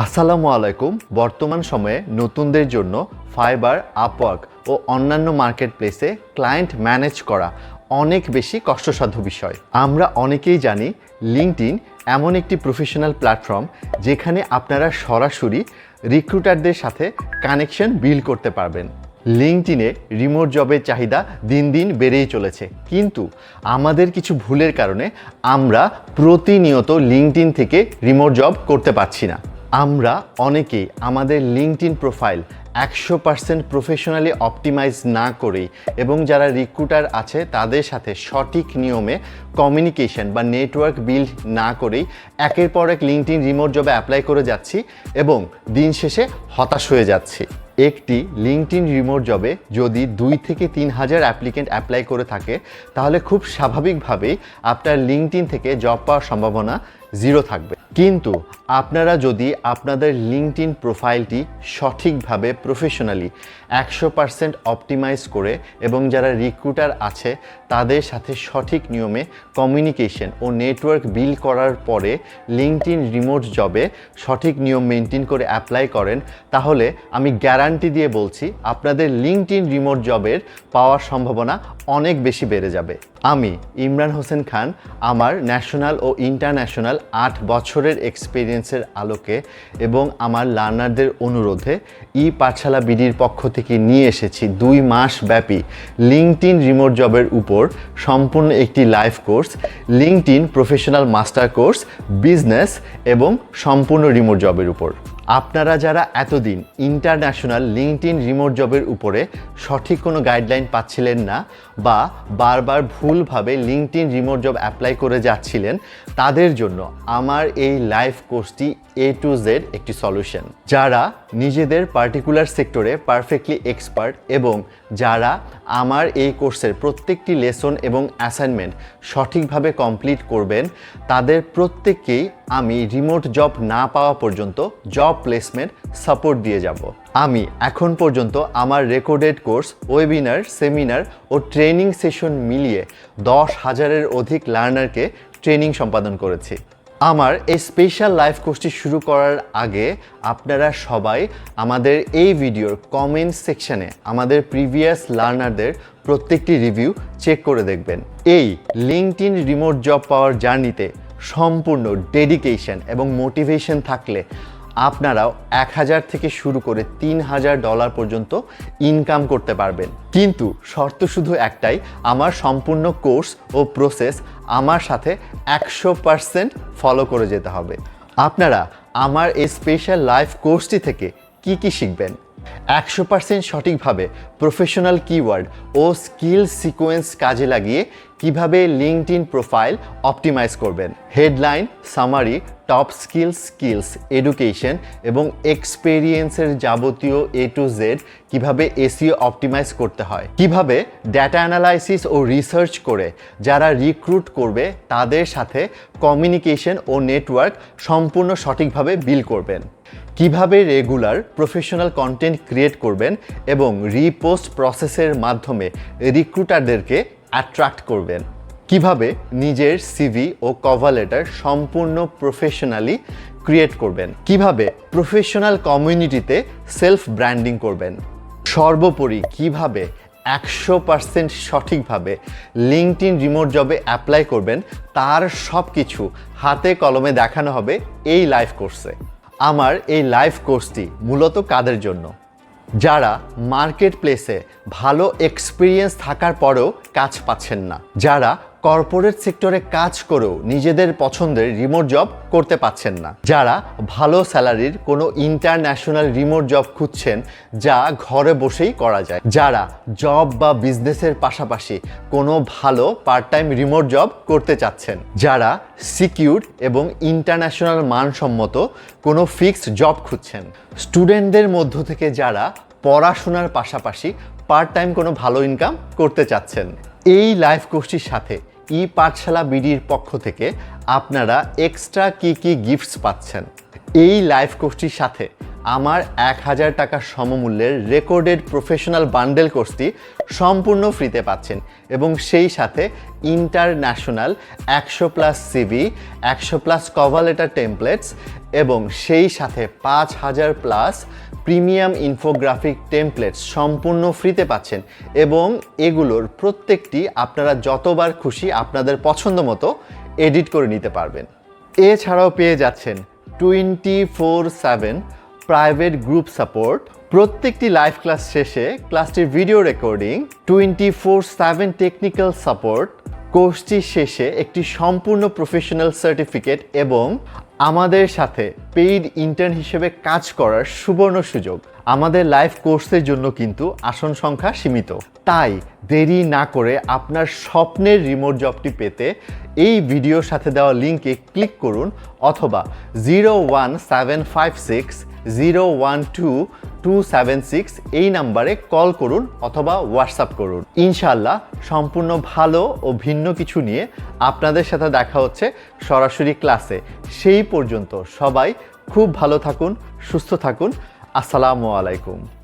আসসালামু আলাইকুম। বর্তমান সময়ে নতুনদের জন্য ফাইবার আপওয়ার্ক ও অন্যান্য মার্কেট প্লেসে ক্লায়েন্ট ম্যানেজ করা অনেক বেশি কষ্টসাধ্য বিষয়। আমরা অনেকেই জানি লিঙ্কডইন এমন একটি প্রফেশনাল প্ল্যাটফর্ম যেখানে আপনারা সরাসরি রিক্রুটারদের সাথে কানেকশন বিল করতে পারবেন। লিঙ্কডিনে রিমোট জবের চাহিদা দিন দিন বেড়েই চলেছে। কিন্তু আমাদের কিছু ভুলের কারণে আমরা প্রতিনিয়ত লিঙ্কডিন থেকে রিমোট জব করতে পারছি না। আমরা অনেকেই আমাদের লিঙ্কডিন প্রোফাইল একশো পার্সেন্ট প্রফেশনালি অপটিমাইজ না করেই এবং যারা রিক্রুটার আছে তাদের সাথে সঠিক নিয়মে কমিউনিকেশন বা নেটওয়ার্ক বিল্ড না করেই একের পর এক লিঙ্কড ইন রিমোট জবে অ্যাপ্লাই করে যাচ্ছি এবং দিন শেষে হতাশ হয়ে যাচ্ছি। একটি লিঙ্কডিন রিমোট জবে যদি দুই থেকে তিন হাজার অ্যাপ্লিকেন্ট অ্যাপ্লাই করে থাকে, তাহলে খুব স্বাভাবিকভাবেই আপনার লিঙ্কডিন থেকে জব পাওয়ার সম্ভাবনা জিরো থাকবে। কিন্তু আপনারা যদি আপনাদের লিঙ্কডিন প্রোফাইলটি সঠিকভাবে প্রফেশনালি একশো পার্সেন্ট অপটিমাইজ করে এবং যারা রিক্রুটার আছে, তাদের সাথে সঠিক নিয়মে কমিউনিকেশন ও নেটওয়ার্ক বিল করার পরে লিঙ্কডিন রিমোট জবে সঠিক নিয়ম মেনটেন করে অ্যাপ্লাই করেন, তাহলে আমি গ্যারান্টি দিয়ে বলছি, আপনাদের লিঙ্কড ইন রিমোট জবের পাওয়ার সম্ভাবনা অনেক বেশি বেড়ে যাবে। আমি ইমরান হোসেন খান, আমার ন্যাশনাল ও ইন্টারন্যাশনাল আট বছরের এক্সপিরিয়েন্সের আলোকে এবং আমার লার্নারদের অনুরোধে ই পাঠশালা বিডির পক্ষ থেকে নিয়ে এসেছি দুই মাস ব্যাপী লিঙ্কডিন রিমোট জবের উপর সম্পূর্ণ একটি live course LinkedIn professional master course business এবং সম্পূর্ণ রিমোট জবের উপর। আপনারা যারা এতদিন ইন্টারন্যাশনাল লিঙ্কড ইন রিমোট জবের উপরে সঠিক কোনো গাইডলাইন পাচ্ছিলেন না বা বারবার ভুলভাবে লিঙ্কডিন রিমোট জব অ্যাপ্লাই করে যাচ্ছিলেন, তাদের জন্য আমার এই লাইভ কোর্সটি এ টু জেড একটি সলিউশন যারা নিজেদের পার্টিকুলার সেক্টরে পারফেক্টলি এক্সপার্ট এবং যারা আমার এই কোর্সের প্রত্যেকটি লেসন এবং অ্যাসাইনমেন্ট সঠিকভাবে কমপ্লিট করবেন, তাদের প্রত্যেককেই আমি রিমোট জব না পাওয়া পর্যন্ত জব প্লেসমেন্ট সাপোর্ট দিয়ে যাব। আমি এখন পর্যন্ত আমার রেকর্ডেড কোর্স ওয়েবিনার সেমিনার ও ট্রেনিং সেশন মিলিয়ে দশ হাজারের অধিক লার্নারকে ট্রেনিং সম্পাদন করেছি। আমার এই স্পেশাল লাইভ কোর্সটি শুরু করার আগে আপনারা সবাই আমাদের এই ভিডিওর কমেন্ট সেকশানে আমাদের প্রিভিয়াস লার্নারদের প্রত্যেকটি রিভিউ চেক করে দেখবেন। এই লিঙ্কড রিমোট জব পাওয়ার জার্নিতে সম্পূর্ণ ডেডিকেশন এবং মোটিভেশন থাকলে আপনারাও এক হাজার থেকে শুরু করে তিন হাজার ডলার পর্যন্ত ইনকাম করতে পারবেন। কিন্তু শর্ত শুধু একটাই, আমার সম্পূর্ণ কোর্স ও প্রসেস আমার সাথে একশো পারসেন্ট ফলো করে যেতে হবে। আপনারা আমার এই স্পেশাল লাইফ কোর্সটি থেকে কি কি শিখবেন? একশো পার্সেন্ট সঠিকভাবে প্রফেশনাল কিওয়ার্ড ও স্কিল সিকোয়েন্স কাজে লাগিয়ে কীভাবে লিঙ্কড ইন প্রোফাইল অপটিমাইজ করবেন। Headline summary top skills skills education এবং এক্সপেরিয়েন্সের যাবতীয় এ টু জেড কীভাবে এসিও অপটিমাইজ করতে হয়। কীভাবে ডেটা অ্যানালাইসিস ও রিসার্চ করে যারা রিক্রুট করবে তাদের সাথে কমিউনিকেশন ও নেটওয়ার্ক সম্পূর্ণ সঠিকভাবে বিল করবেন। কীভাবে রেগুলার প্রফেশনাল কন্টেন্ট ক্রিয়েট করবেন এবং রিপোস্ট প্রসেসের মাধ্যমে রিক্রুটারদেরকে অ্যাট্রাক্ট করবেন? কীভাবে নিজের সিভি ও কভার লেটার সম্পূর্ণ প্রফেশনালি ক্রিয়েট করবেন? কীভাবে প্রফেশনাল কমিউনিটিতে সেলফ ব্র্যান্ডিং করবেন? সর্বোপরি কীভাবে একশো পার্সেন্ট সঠিকভাবে লিঙ্কড রিমোট জবে অ্যাপ্লাই করবেন? তার সব কিছু হাতে কলমে দেখানো হবে এই লাইভ কোর্সে আমার এই লাইভ কোর্সটি মূলত কাদের জন্য? যারা মার্কেট প্লেসে ভালো এক্সপিরিয়েন্স থাকার পরেও কাজ পাচ্ছেন না, যারা কর্পোরেট সেক্টরে কাজ করেও নিজেদের পছন্দের রিমোট জব করতে পাচ্ছেন না। যারা ভালো স্যালারির কোনো ইন্টারন্যাশনাল রিমোট জব খুঁজছেন, যা ঘরে বসেই করা যায়। যারা জব বা বিজনেসের পাশাপাশি কোনো ভালো পার্ট টাইম রিমোট জব করতে চাচ্ছেন। যারা সিকিউর এবং ইন্টারন্যাশনাল মানসম্মত কোনো ফিক্সড জব খুঁজছেন। স্টুডেন্টদের মধ্য থেকে যারা পড়াশোনার পাশাপাশি পার্ট টাইম কোনো ভালো ইনকাম করতে চাচ্ছেন। এই লাইফ কোর্সটির সাথে ই পাঠশালা বিডির পক্ষ থেকে আপনারা এক্সট্রা কি কি গিফটস পাচ্ছেন? এই লাইভ কোর্সটির সাথে আমার এক হাজার টাকা সমমূল্যের রেকর্ডেড প্রফেশনাল বান্ডেল কোর্সটি সম্পূর্ণ ফ্রিতে পাচ্ছেন এবং সেই সাথে ইন্টারন্যাশনাল একশো প্লাস সিভি, একশো প্লাস কভার লেটার টেমপ্লেটস এবং সেই সাথে পাঁচ হাজার প্লাস প্রিমিয়াম ইনফোগ্রাফিক টেমপ্লেটস সম্পূর্ণ ফ্রিতে পাচ্ছেন এবং এগুলোর প্রত্যেকটি আপনারা যতবার খুশি আপনাদের পছন্দ মতো এডিট করে নিতে পারবেন। এছাড়াও পেয়ে যাচ্ছেন twenty four seven private group support প্রত্যেকটি লাইভ ক্লাস শেষে ক্লাসটির video recording twenty four seven technical support কোর্সটি শেষে একটি সম্পূর্ণ প্রফেশনাল সার্টিফিকেট এবং আমাদের সাথে পেইড ইন্টার্ন হিসেবে কাজ করার সুবর্ণ সুযোগ। আমাদের লাইভ কোর্সের জন্য কিন্তু আসন সংখ্যা সীমিত। তাই দেরি না করে আপনার স্বপ্নের রিমোট জবটি পেতে এই ভিডিওর সাথে দেওয়া লিঙ্কে ক্লিক করুন অথবা zero one seven five six zero one two two seven six এই নাম্বারে কল করুন অথবা হোয়াটসঅ্যাপ করুন। ইনশাল্লাহ সম্পূর্ণ ভালো ও ভিন্ন কিছু নিয়ে আপনাদের সাথে দেখা হচ্ছে সরাসরি ক্লাসে। সেই পর্যন্ত সবাই খুব ভালো থাকুন, সুস্থ থাকুন। আসসালামু আলাইকুম।